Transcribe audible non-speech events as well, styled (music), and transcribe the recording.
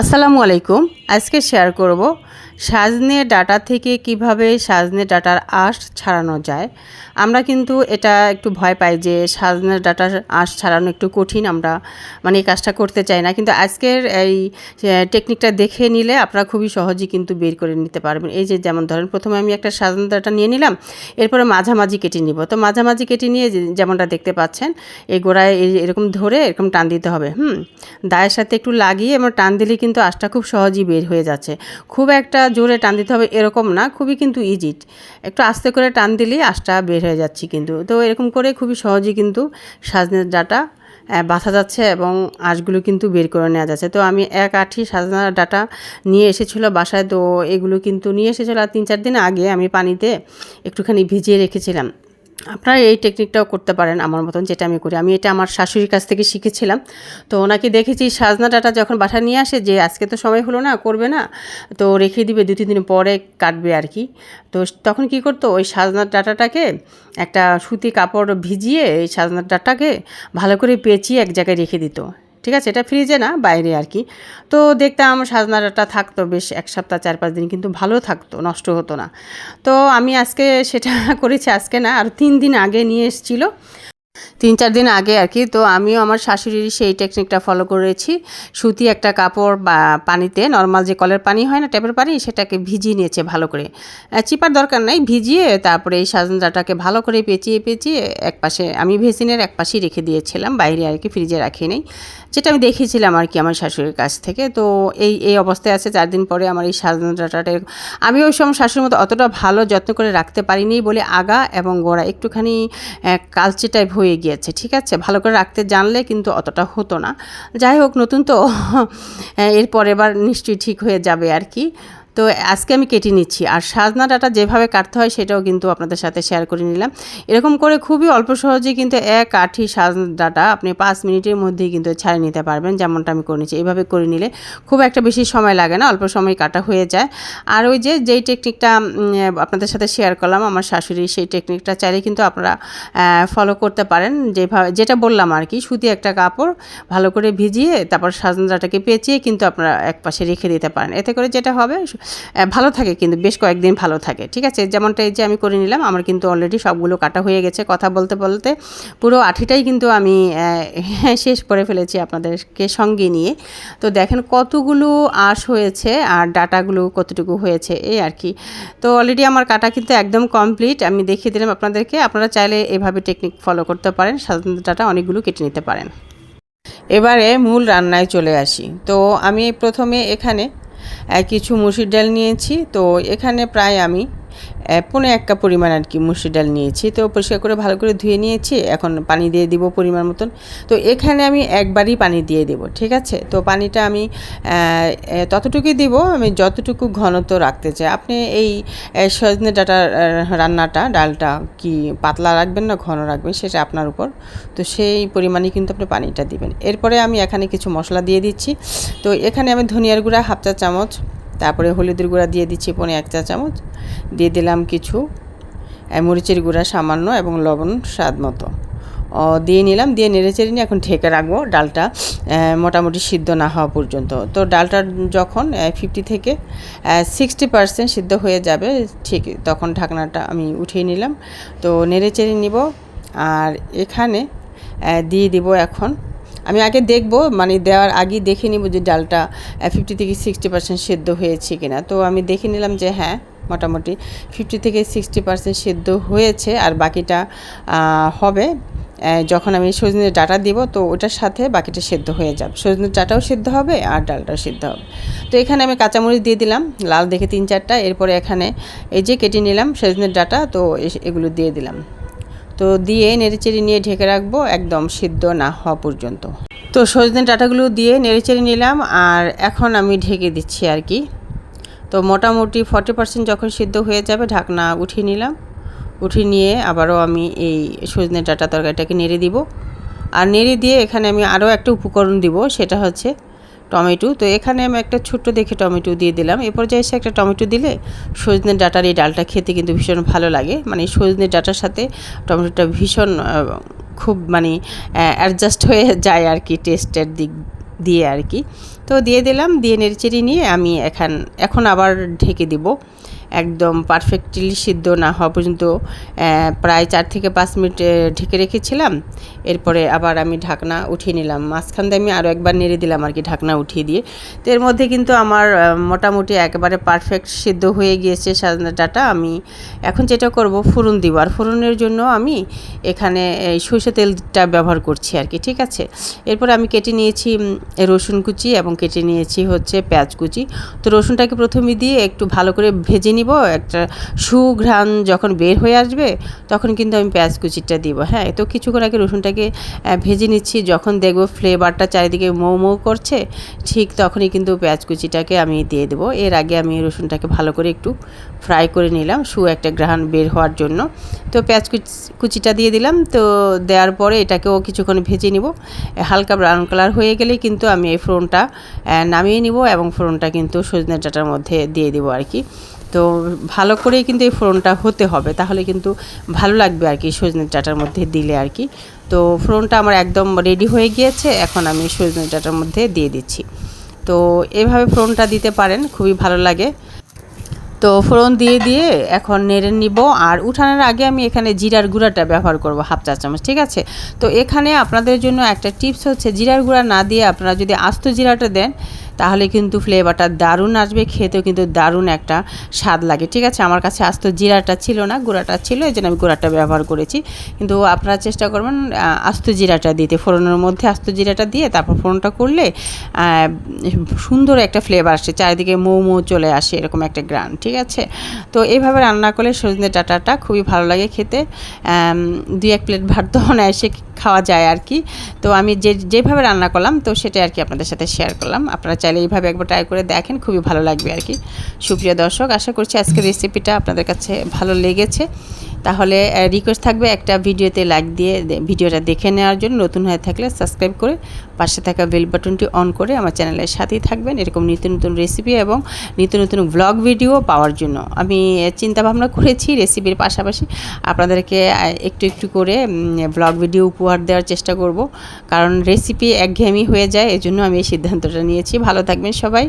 আসসালামু আলাইকুম। আজকে শেয়ার করব সাজনে ডাটা থেকে কীভাবে সাজনে ডাটার আঁশ ছাড়ানো যায়, আমরা কিন্তু এটা একটু ভয় পাই যে সাজনে ডাটার আঁশ ছাড়ানো একটু কঠিন, আমরা মানে এই কাজটা করতে চাই না। কিন্তু আজকের এই টেকনিকটা দেখে নিলে আপনারা খুবই সহজেই কিন্তু বের করে নিতে পারবেন। এই যে যেমন ধরেন, প্রথমে আমি একটা সাজনে ডাটা নিয়ে নিলাম, এরপরে মাঝামাঝি কেটে নিব। তো মাঝামাঝি কেটে নিয়ে যেমনটা দেখতে পাচ্ছেন, এই গোড়ায় এরকম ধরে এরকম টান দিতে হবে, হুম? দায়ের সাথে একটু লাগিয়ে এবং টান দিলে কিন্তু আঁশটা খুব সহজেই বের হয়ে যাচ্ছে। খুব একটা জোরে টান দিতে হবে এরকম না, খুবই কিন্তু ইজি একটু আস্তে করে টান দিলেই আঁশটা বের হয়ে যাচ্ছে কিন্তু। তো এরকম করে খুবই সহজেই কিন্তু সাজনের ডাটা বাঁধা যাচ্ছে এবং আঁশগুলো কিন্তু বের করে নেওয়া যাচ্ছে। তো আমি এক আঠি সাজনার ডাটা নিয়ে এসেছিল বাসায়, তো এগুলো কিন্তু নিয়ে এসেছিল আর তিন চার দিন আগে আমি পানিতে একটুখানি ভিজিয়ে রেখেছিলাম। আপনারা এই টেকনিকটাও করতে পারেন আমার মতন, যেটা আমি করি। আমি এটা আমার শাশুড়ির কাছ থেকে শিখেছিলাম। তো ওনাকে দেখেছি, সাজনা ডাটা যখন বাসা নিয়ে আসে, যে আজকে তো সময় হলো না, করবে না, তো রেখে দিবে দু তিন দিন পরে কাটবে আর কি। তো তখন কি করতো, ওই সাজনার ডাটাটাকে একটা সুতি কাপড় ভিজিয়ে, এই সাজনার ডাটাকে ভালো করে পেঁচিয়ে এক জায়গায় রেখে দিত। ঠিক আছে? এটা ফ্রিজে না, বাইরে আর কি তো দেখতাম সাজনাটা থাকতো বেশ এক সপ্তাহ, চার পাঁচ দিন কিন্তু ভালো থাকতো, নষ্ট হতো না। তো আমি আজকে সেটা (laughs) করেছি, আজকে না, আর তিন দিন আগে নিয়ে এসেছিল। তিন চার দিন আগে আর কি। তো আমিও আমার শাশুড়ির সেই টেকনিকটা ফলো করেছি। সুতি একটা কাপড় বা পানিতে নর্মাল যে কলের পানি হয় না ট্যাপের পানি সেটাকে ভিজিয়ে নিয়েছে ভালো করে। চিপার দরকার নাই ভিজিয়ে তারপরে এই সাজনটাকে ভালো করে পেঁচিয়ে পেঁচিয়ে এক পাশে আমি ভেসিনের এক পাশেই রেখে দিয়েছিলাম বাইরে আর কি ফ্রিজে রাখিনি যেটা আমি দেখেছিলাম আর কি আমার শাশুড়ির কাছ থেকে। তো এই এই অবস্থায় আছে চার দিন পরে আমার এই সাজনা ডাটাটা এরকম- আমি ওই সময় শাশুড়ির মতো অতটা ভালো যত্ন করে রাখতে পারিনি বলে আগা এবং গোড়া একটুখানি আহ, কালচে টাইপ হয়ে গিয়েছে, ঠিক আছে? ভালো করে রাখতে জানলে কিন্তু অতটা হতো না। যাই হোক, নতুন তো, (laughs) এরপর এবার নিশ্চয়ই ঠিক হয়ে যাবে আর কি। তো আজকে আমি কেটে নিচ্ছি। আর সাজনা ডাটা যেভাবে কাটতে হয় সেটাও কিন্তু আপনাদের সাথে শেয়ার করে নিলাম। এরকম করে খুবই অল্প সহজে কিন্তু এক আঠি সাজনা ডাটা আপনি পাঁচ মিনিটের মধ্যেই কিন্তু ছাড়িয়ে নিতে পারবেন, যেমনটা আমি করে নিচ্ছি এইভাবে করে নিলে খুব একটা বেশি সময় লাগে না, অল্প সময় কাটা হয়ে যায়। আর ওই যে, যেই টেকনিকটা আপনাদের সাথে শেয়ার করলাম, আমার শাশুড়ি সেই টেকনিকটা চাইলে কিন্তু আপনারা ফলো করতে পারেন। যেভাবে যেটা বললাম আর কি, সুতি একটা কাপড় ভালো করে ভিজিয়ে তারপর সাজনাটাকে পেঁচিয়ে কিন্তু আপনারা এক পাশে রেখে দিতে পারেন। এতে করে যেটা হবে ভালো থাকে কিন্তু, বেশ কয়েকদিন ভালো থাকে, ঠিক আছে? যেমনটা এই যে আমি করে নিলাম, আমার কিন্তু অলরেডি সবগুলো কাটা হয়ে গেছে কথা বলতে বলতে। পুরো আঠিটাই কিন্তু আমি (laughs) শেষ করে ফেলেছি আপনাদেরকে সঙ্গে নিয়ে। তো দেখেন কতগুলো আঁশ হয়েছে আর ডাটাগুলো কতটুকু হয়েছে, এই আর কি। তো অলরেডি আমার কাটা কিন্তু একদম কমপ্লিট আমি দেখিয়ে দিলাম আপনাদেরকে। আপনারা চাইলে এভাবে টেকনিক ফলো করতে পারেন, সাধারণত ডাটা অনেকগুলো কেটে নিতে পারেন। এবারে মূল রান্নায় চলে আসি। তো আমি প্রথমে এখানে কিছু মুসুর ডাল নিয়েছি। তো এখানে প্রায় আমি আহ, পৌনে এক কাপ পরিমাণ আর কি মুসুর ডাল নিয়েছি। তো পরিষ্কার করে ভালো করে ধুয়ে নিয়েছি। এখন পানি দিয়ে দিব পরিমাণ মতন। তো এখানে আমি একবারই পানি দিয়ে দেব ঠিক আছে? তো পানিটা আমি ততটুকুই দিব আমি যতটুকু ঘনত্ব রাখতে চাই। আপনি এই সজনে আহ, রান্নাটা ডালটা কি পাতলা রাখবেন না ঘন রাখবেন সেটা আপনার উপর? তো সেই পরিমাণে কিন্তু আপনি পানিটা দিবেন। এরপরে আমি এখানে কিছু মশলা দিয়ে দিচ্ছি। তো এখানে আমি ধনিয়ার গুঁড়া হাফ চা চামচ তারপরে হলুদের গুঁড়া দিয়ে দিচ্ছি পনে এক চা চামচ। দিয়ে দিলাম কিছু মরিচের গুঁড়া সামান্য এবং লবণ স্বাদ মতো। দিয়ে নিলাম, দিয়ে নেড়ে নেড়েচেড়ে নিয়ে এখন ঢেকে রাখব ডালটা মোটামুটি সিদ্ধ না হওয়া পর্যন্ত। তো ডালটা যখন ফিফটি থেকে সিক্সটি পার্সেন্ট সিদ্ধ হয়ে যাবে, ঠিক তখন ঢাকনাটা আমি উঠিয়ে নিলাম। তো নেড়ে নেড়েচেড়ে নিব, আর এখানে দিয়ে দিব এখন আমি আগে দেখব মানে দেওয়ার আগেই দেখে নিব যে ডালটা ফিফটি থেকে সিক্সটি পার্সেন্ট সেদ্ধ হয়েছে কিনা। তো আমি দেখে নিলাম যে হ্যাঁ মোটামুটি ফিফটি থেকে সিক্সটি পার্সেন্ট সেদ্ধ হয়েছে আর বাকিটা হবে। যখন আমি সজনের ডাটা দিব, তো ওটার সাথে বাকিটা সেদ্ধ হয়ে যাবে। সজনের ডাটাও সেদ্ধ হবে আর ডালটাও সেদ্ধ হবে। তো এখানে আমি কাঁচামরিচ দিয়ে দিলাম, লাল দেখে তিন চারটা। এরপরে এখানে এই যে কেটে নিলাম সজনের ডাটা, তো এগুলো দিয়ে দিলাম। তো দিয়ে নেড়েচেড়ে নিয়ে ঢেকে রাখব, একদম সিদ্ধ না হওয়া পর্যন্ত। তো সজনে ডাটাগুলো দিয়ে নেড়েচেড়ে নিলাম আর এখন আমি ঢেকে দিচ্ছি আর কি। তো মোটামুটি ফর্টি পার্সেন্ট যখন সিদ্ধ হয়ে যাবে ঢাকনা উঠিয়ে নিলাম। উঠিয়ে নিয়ে আবারও আমি এই সজনে ডাটা তরকারিটাকে নেড়ে দিব। আর নেড়ে দিয়ে এখানে আমি আরও একটা উপকরণ দিব, সেটা হচ্ছে টমেটো। তো এখানে আমি একটা ছোট্ট দেখে টমেটো দিয়ে দিলাম। এ পর্যায়ে এসে একটা টমেটো দিলে সজনে ডাটার এই ডালটা খেতে কিন্তু ভীষণ ভালো লাগে। মানে সজনে ডাটার সাথে টমেটোটা ভীষণ খুব মানে অ্যাডজাস্ট হয়ে যায় আর কি টেস্টের দিক দিয়ে আর কি তো দিয়ে দিলাম, দিয়ে নেড়েচেড়ে নিয়ে আমি এখান, এখন আবার ঢেকে দিব। একদম পারফেক্টলি সিদ্ধ না হওয়া পর্যন্ত প্রায় চার থেকে পাঁচ মিনিট ঢেকে রেখেছিলাম। এরপরে আবার আমি ঢাকনা উঠিয়ে নিলাম। মাঝখান দিয়ে আমি আরও একবার নেড়ে দিলাম আর কি ঢাকনা উঠিয়ে দিয়ে। তো এর মধ্যে কিন্তু আমার মোটামুটি একেবারে পারফেক্ট সিদ্ধ হয়ে গিয়েছে সাজনা ডাটা আমি এখন যেটা করব, ফুরন দিব। আর ফুরনের জন্য আমি এখানে, এই সরষে তেলটা ব্যবহার করছি আর কি, ঠিক আছে? এরপর আমি কেটে নিয়েছি রসুন কুচি এবং কেটে নিয়েছি হচ্ছে পেঁয়াজ কুচি। তো রসুনটাকে প্রথমে দিয়ে একটু ভালো করে ভেজে নিব, একটা সুঘ্রাণ যখন বের হয়ে আসবে, তখন কিন্তু আমি পেঁয়াজ কুচিটা দিব। হ্যাঁ তো কিছুক্ষণ আগে রসুনটাকে ভেজে নিচ্ছি। যখন দেখব ফ্লেভারটা চারিদিকে মৌ মৌ করছে, ঠিক তখনই কিন্তু পেঁয়াজ কুচিটাকে আমি দিয়ে দেবো। এর আগে আমি রসুনটাকে ভালো করে একটু ফ্রাই করে নিলাম, সু একটা গ্রাহান বের হওয়ার জন্য। তো পেঁয়াজ কুচ- কুচিটা দিয়ে দিলাম। তো দেওয়ার পরে এটাকেও কিছুক্ষণ ভেজে নিব। হালকা ব্রাউন কালার হয়ে গেলে কিন্তু আমি এই ফোড়নটা নামিয়ে নিব এবং ফোড়নটা কিন্তু সজনে ডাটার মধ্যে দিয়ে দিব আর কি। তো ভালো করেই কিন্তু এই ফোড়নটা হতে হবে। তাহলে কিন্তু ভালো লাগবে আর কি সজনে ডাটার মধ্যে দিলে আর কি। তো ফোড়নটা আমার একদম রেডি হয়ে গিয়েছে, এখন আমি সজনে ডাটার মধ্যে দিয়ে দিচ্ছি। তো এভাবে ফোড়নটা দিতে পারেন, খুবই ভালো লাগে। তো ফোড়ন দিয়ে দিয়ে এখন নেড়ে নিব, আর উঠানোর আগে আমি এখানে জিরার গুঁড়াটা ব্যবহার করব হাফ চা চামচ, ঠিক আছে? তো এখানে আপনাদের জন্য একটা টিপস হচ্ছে, জিরার গুঁড়া না দিয়ে আপনারা যদি আস্ত জিরাটা দেন তাহলে কিন্তু ফ্লেভারটা দারুণ আসবে, খেতেও কিন্তু দারুণ একটা স্বাদ লাগে। ঠিক আছে? আমার কাছে আস্ত জিরাটা ছিল না, গুঁড়াটা ছিল, এই জন্য আমি গুঁড়াটা ব্যবহার করেছি। কিন্তু আপনারা চেষ্টা করবেন আস্ত জিরাটা দিতে। ফোড়নের মধ্যে আস্ত জিরাটা দিয়ে তারপর ফোড়নটা করলে সুন্দর একটা ফ্লেভার আসে। চারিদিকে মৌ মৌ চলে আসে, এরকম একটা গ্রান। ঠিক আছে? তো এইভাবে রান্না করলে সজনে ডাঁটাটা খুবই ভালো লাগে খেতে। দুই এক প্লেট ভাত তো অনায়াসে খাওয়া যায় আর কি। তো আমি যে, যেভাবে রান্না করলাম, তো সেটাই আর কি আপনাদের সাথে শেয়ার করলাম। আপনারা চাইলে এইভাবে একবার ট্রাই করে দেখেন, খুবই ভালো লাগবে আর কি। সুপ্রিয় দর্শক, আশা করছি আজকের রেসিপিটা আপনাদের কাছে ভালো লেগেছে। তাহলে রিকোয়েস্ট থাকবে একটা ভিডিওতে লাইক দিয়ে ভিডিওটা দেখে নেওয়ার জন্য। নতুন হয়ে থাকলে সাবস্ক্রাইব করে পাশে থাকা বেল বাটনটি অন করে আমার চ্যানেলের সাথেই থাকবেন। এরকম নিত্য নতুন রেসিপি এবং নিত্য নতুন ব্লগ ভিডিও পাওয়ার জন্য। আমি চিন্তা ভাবনা করেছি রেসিপির পাশাপাশি আপনাদেরকে একটু একটু করে ব্লগ ভিডিও উপহার দেওয়ার চেষ্টা করব। কারণ রেসিপি একঘেয়েমি হয়ে যায়, এজন্য আমি এই সিদ্ধান্তটা নিয়েছি। ভালো থাকবেন সবাই।